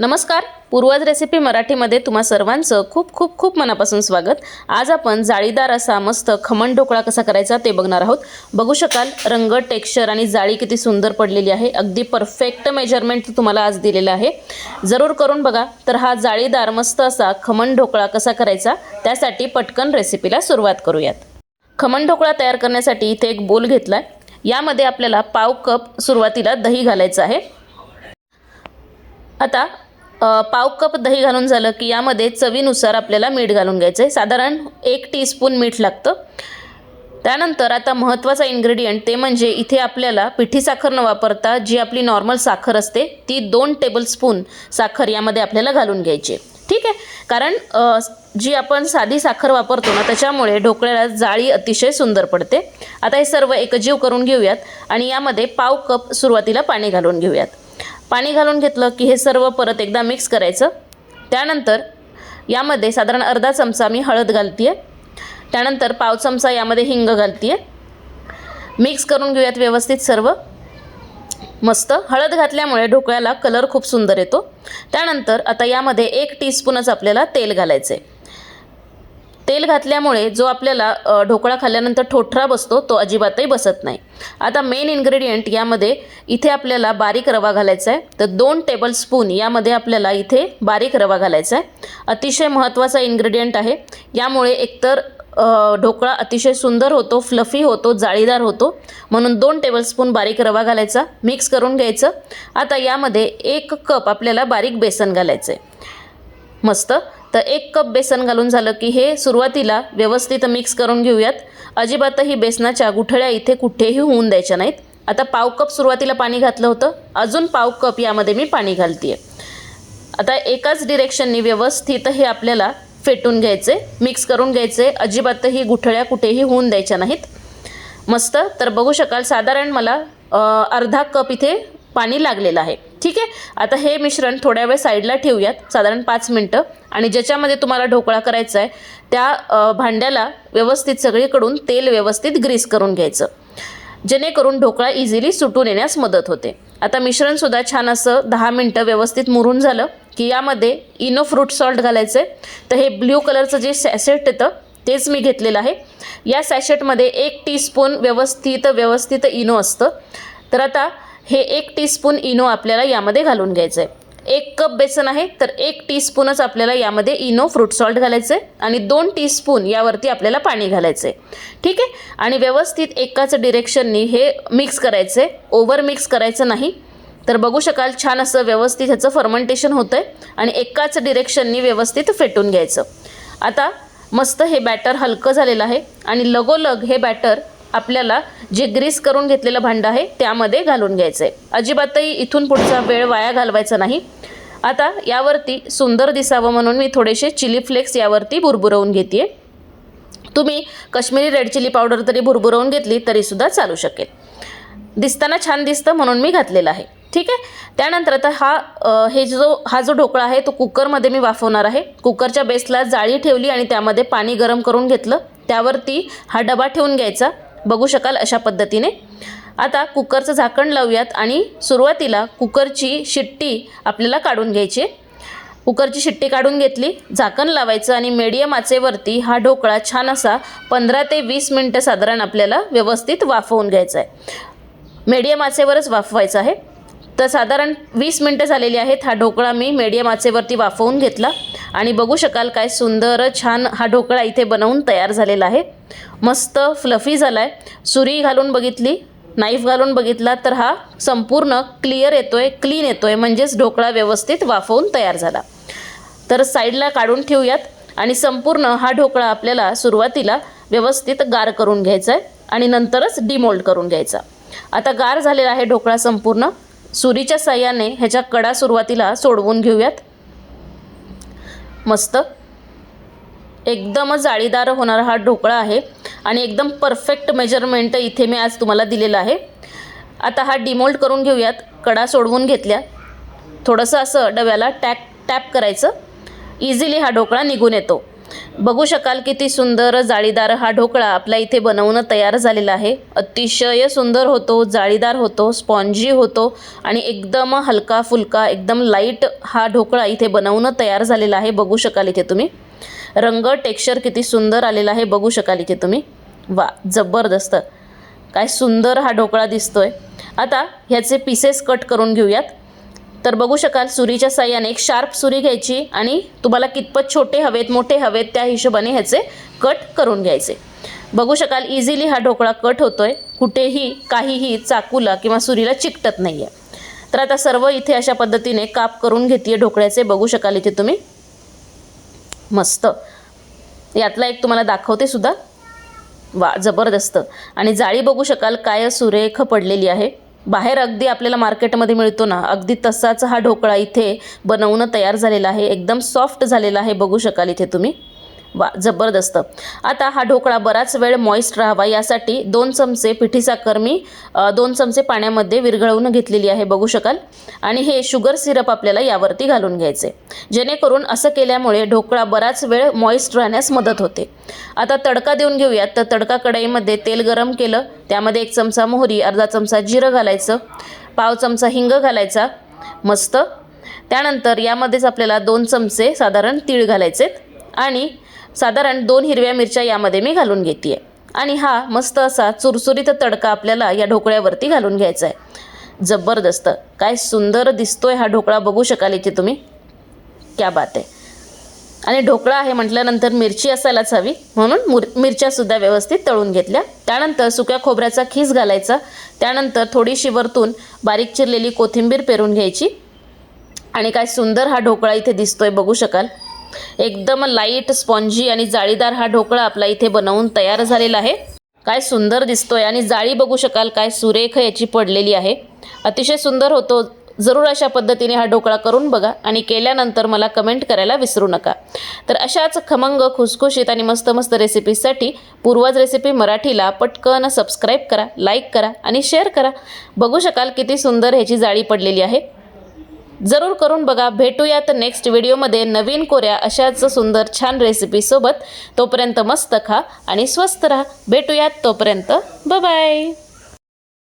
नमस्कार. पूर्वज रेसिपी मराठीमध्ये तुम्हा सर्वांचं खूप खूप खूप मनापासून स्वागत. आज आपण जाळीदार असा मस्त खमण ढोकळा कसा करायचा ते बघणार आहोत. बघू शकाल रंग टेक्स्चर आणि जाळी किती सुंदर पडलेली आहे. अगदी परफेक्ट मेजरमेंट तुम्हाला आज दिलेलं आहे. जरूर करून बघा. तर हा जाळीदार मस्त असा खमण ढोकळा कसा करायचा त्यासाठी पटकन रेसिपीला सुरुवात करूयात. खमण ढोकळा तयार करण्यासाठी इथे एक बोल घेतला आहे यामध्ये आपल्याला पाव कप सुरुवातीला दही घालायचं आहे. आता पाव कप दही घालून झालं की यामध्ये चवीनुसार आपल्याला मीठ घालून घ्यायचं आहे साधारण एक टीस्पून मीठ लागतं. त्यानंतर आता महत्त्वाचा इन्ग्रेडियंट ते म्हणजे इथे आपल्याला पिठी साखर न वापरता जी आपली नॉर्मल साखर असते ती दोन टेबलस्पून साखर यामध्ये आपल्याला घालून घ्यायची आहे. ठीक आहे? कारण जी आपण साधी साखर वापरतो ना त्याच्यामुळे ढोकळ्याला जाळी अतिशय सुंदर पडते. आता हे सर्व एकजीव करून घेऊयात आणि यामध्ये पाव कप सुरुवातीला पाणी घालून घेऊयात. पाणी घालून घेतलं की हे सर्व परत एकदा मिक्स करायचं. त्यानंतर यामध्ये साधारण अर्धा चमचा मी हळद घालते आहे त्यानंतर पाव चमचा यामध्ये हिंग घालते आहे मिक्स करून घेऊयात व्यवस्थित सर्व. मस्त. हळद घातल्यामुळे ढोकळ्याला कलर खूप सुंदर येतो. त्यानंतर आता यामध्ये एक टीस्पूनच आपल्याला तेल घालायचं आहे तेल घातल्यामुळे जो आपल्याला ढोकळा खाल्ल्यानंतर ठोठरा बसतो तो अजिबातही बसत नाही. आता मेन इन्ग्रेडियंट यामध्ये इथे आपल्याला बारीक रवा घालायचा आहे तर दोन टेबलस्पून यामध्ये आपल्याला इथे बारीक रवा घालायचा आहे अतिशय महत्त्वाचा इन्ग्रेडियंट आहे. यामुळे एकतर ढोकळा अतिशय सुंदर होतो फ्लफी होतो जाळीदार होतो. म्हणून दोन टेबलस्पून बारीक रवा घालायचा मिक्स करून घ्यायचं. आता यामध्ये एक कप आपल्याला बारीक बेसन घालायचं आहे मस्त. तर एक कप बेसन घालून झालं की हे सुरुवातीला व्यवस्थित मिक्स करून घेऊयात. अजिबातही बेसनाच्या गुठळ्या इथे कुठेही होऊन द्यायच्या नाहीत. आता पाव कप सुरुवातीला पाणी घातलं होतं. अजून पाव कप यामध्ये मी पाणी घालते आता एकाच डिरेक्शननी व्यवस्थित हे आपल्याला फेटून घ्यायचे मिक्स करून घ्यायचे. अजिबातही गुठळ्या कुठेही होऊन द्यायच्या नाहीत. मस्त. तर बघू शकाल साधारण मला अर्धा कप इथे पाणी लागलेलं आहे. ठीक आहे? आता हे मिश्रण थोड्या वेळ साईडला ठेवूयात साधारण पाच मिनटं. आणि ज्याच्यामध्ये तुम्हाला ढोकळा करायचा आहे त्या भांड्याला व्यवस्थित सगळीकडून तेल व्यवस्थित ग्रीस करून घ्यायचं. जेणेकरून ढोकळा इझिली सुटून येण्यास मदत होते. आता मिश्रणसुद्धा छान असं दहा मिनटं व्यवस्थित मुरून झालं की यामध्ये इनो फ्रूट सॉल्ट घालायचं आहे तर हे ब्ल्यू कलरचं जे सॅसेट येतं तेच मी घेतलेलं आहे. या सॅशेटमध्ये एक टीस्पून व्यवस्थित व्यवस्थित इनो असतं. तर आता हे एक टीस्पून इनो आपल्याला यामध्ये घालून घ्यायचं आहे एक कप बेसन आहे तर एक टीस्पूनच आपल्याला यामध्ये इनो फ्रूट सॉल्ट घालायचं आहे आणि दोन टीस्पून यावरती आपल्याला पाणी घालायचं आहे ठीक आहे? आणि व्यवस्थित एकाच डिरेक्शननी हे मिक्स करायचं आहे ओव्हर मिक्स करायचं नाही. तर बघू शकाल छान असं व्यवस्थित ह्याचं फर्मेंटेशन होतं आहे आणि एकाच डिरेक्शननी व्यवस्थित फेटून घ्यायचं. आता मस्त हे बॅटर हलकं झालेलं आहे आणि लगोलग हे बॅटर आपल्याला जे ग्रीस करून घेतलेलं भांडं आहे त्यामध्ये घालून घ्यायचं आहे अजिबातही इथून पुढचा वेळ वाया घालवायचा नाही. आता यावरती सुंदर दिसावं म्हणून मी थोडेसे चिली फ्लेक्स यावरती भुरभुरवून घेते तुम्ही कश्मीरी रेड चिली पावडर तरी भुरभुरवून घेतली तरीसुद्धा चालू शकेल. दिसताना छान दिसतं म्हणून मी घातलेलं आहे. ठीक आहे? त्यानंतर आता हा हे जो हा जो ढोकळा आहे तो कुकरमध्ये मी वाफवणार आहे. कुकरच्या बेसला जाळी ठेवली आणि त्यामध्ये पाणी गरम करून घेतलं. त्यावरती हा डबा ठेवून घ्यायचा. बघू शकाल अशा पद्धतीने. आता कुकरचं झाकण लावूयात आणि सुरुवातीला कुकरची शिट्टी आपल्याला काढून घ्यायची आहे. कुकरची शिट्टी काढून घेतली झाकण लावायचं आणि मीडियम आचेवरती हा ढोकळा छान असा पंधरा ते वीस मिनटं साधारण आपल्याला व्यवस्थित वाफवून घ्यायचा आहे. मीडियम आचेवरच वाफवायचं आहे. तर साधारण वीस मिनटं झालेली आहेत हा ढोकळा मी मीडियम आचेवरती वाफवून घेतला. आणि बघू शकाल काय सुंदर छान हा ढोकळा इथे बनवून तयार झालेला आहे. मस्त फ्लफी झाला आहे सुरी घालून बघितली नाईफ घालून बघितला तर हा संपूर्ण क्लिअर येतो आहे क्लीन येतो आहे म्हणजेच ढोकळा व्यवस्थित वाफवून तयार झाला. तर साईडला काढून ठेवूयात आणि संपूर्ण हा ढोकळा आपल्याला सुरुवातीला व्यवस्थित गार करून घ्यायचा आहे आणि नंतरच डिमोल्ड करून घ्यायचा. आता गार झालेला आहे ढोकळा संपूर्ण. सुरीच्या साह्याने ह्याच्या कडा सुरुवातीला सोडवून घेऊयात. मस्त. एकदमच जाळीदार होणारा हा ढोकळा आहे. आणि एकदम परफेक्ट मेजरमेंट इथे मी आज तुम्हाला दिलेला आहे. आता हा डिमोल्ड करून घेऊयात. कडा सोडवून घेतल्या. थोडंसं असं डब्याला टॅक टॅप करायचं. इझिली हा ढोकळा निघून येतो. बघू शकाल किती सुंदर जाळीदार हा ढोकळा आपल्या इथे बनवणं तयार झालेला आहे. अतिशय सुंदर होतो जाळीदार होतो स्पॉन्जी होतो आणि एकदम हलका फुलका एकदम लाइट हा ढोकळा इथे बनवणं तयार झालेला आहे. बघू शकाल इथे तुम्ही. रंग टेक्स्चर किती सुंदर आलेला आहे. बघू शकाल इथे तुम्ही. वा जबरदस्त. काय सुंदर हा ढोकळा दिसतोय. आता ह्याचे पीसेस कट करून घेऊयात. तर बघू शकाल सुरीच्या साह्याने एक शार्प सुरी घ्यायची आणि तुम्हाला कितपत छोटे हवेत मोठे हवेत त्या हिशोबाने ह्याचे कट करून घ्यायचे. बघू शकाल इझिली हा ढोकळा कट होतोय. कुठेही काहीही चाकूला किंवा सुरीला चिकटत नाही आहे तर आता सर्व इथे अशा पद्धतीने काप करून घेते ढोकळ्याचे. बघू शकाल इथे तुम्ही. मस्त. यातला एक तुम्हाला दाखवते सुद्धा. वा जबरदस्त. आणि जाळी बघू शकाल काय सुरेख पडलेली आहे. बाहेर अगदी आपल्याला मार्केटमध्ये मिळतो ना अगदी तसाच हा ढोकळा इथे बनवून तयार झालेला आहे एकदम सॉफ्ट झालेला आहे बघू शकाल इथे तुम्ही. वा जबरदस्त. आता हा ढोकळा बराच वेळ मॉइस्ट राहावा यासाठी दोन चमचे पिठी साखर मी दोन चमचे पाण्यामध्ये विरघळवून घेतलेली आहे बघू शकाल. आणि हे शुगर सिरप आपल्याला यावरती घालून घ्यायचे. जेणेकरून असं केल्यामुळे ढोकळा बराच वेळ मॉइस्ट राहण्यास मदत होते. आता तडका देऊन घेऊयात. तर तडका कढईमध्ये तेल गरम केलं. त्यामध्ये एक चमचा मोहरी अर्धा चमचा जिरं घालायचं. पाव चमचा हिंग घालायचा. मस्त. त्यानंतर यामध्येच आपल्याला दोन चमचे साधारण तीळ घालायचेत. आणि साधारण दोन हिरव्या मिरच्या यामध्ये मी घालून घेते आणि हा मस्त असा चुरचुरीत तडका आपल्याला या ढोकळ्यावरती घालून घ्यायचा आहे जबरदस्त. काय सुंदर दिसतोय हा ढोकळा. बघू शकाल इथे तुम्ही. क्या बात आहे. आणि ढोकळा आहे म्हटल्यानंतर मिरची असायलाच हवी. म्हणून मुर मिरच्यासुद्धा व्यवस्थित तळून घेतल्या. त्यानंतर सुक्या खोबऱ्याचा खीस घालायचा. त्यानंतर थोडीशी वरतून बारीक चिरलेली कोथिंबीर पेरून घ्यायची. आणि काय सुंदर हा ढोकळा इथे दिसतोय. बघू शकाल. एकदम लाइट स्पॉन्जी आणि जाळीदार हा ढोकळा आपला इथे बनवून तयार झालेला आहे. काय सुंदर दिसतोय आणि जाळी बघू शकाल काय सुरेख याची पडलेली आहे. अतिशय सुंदर होतो. जरूर अशा पद्धतीने हा ढोकळा करून बघा आणि केल्यानंतर मला कमेंट करायला विसरू नका. तर अशाच खमंग खुसखुशीत आणि मस्त मस्त रेसिपीसाठी पूर्वज रेसिपी मराठीला पटकन सबस्क्राईब करा लाईक करा आणि शेअर करा. बघू शकाल किती सुंदर ह्याची जाळी पडलेली आहे. जरूर करून बघा. भेटूयात नेक्स्ट व्हिडिओमध्ये नवीन कोऱ्या अशाच सुंदर छान रेसिपीसोबत तोपर्यंत मस्त खा आणि स्वस्त राहा. भेटूयात तोपर्यंत. बाय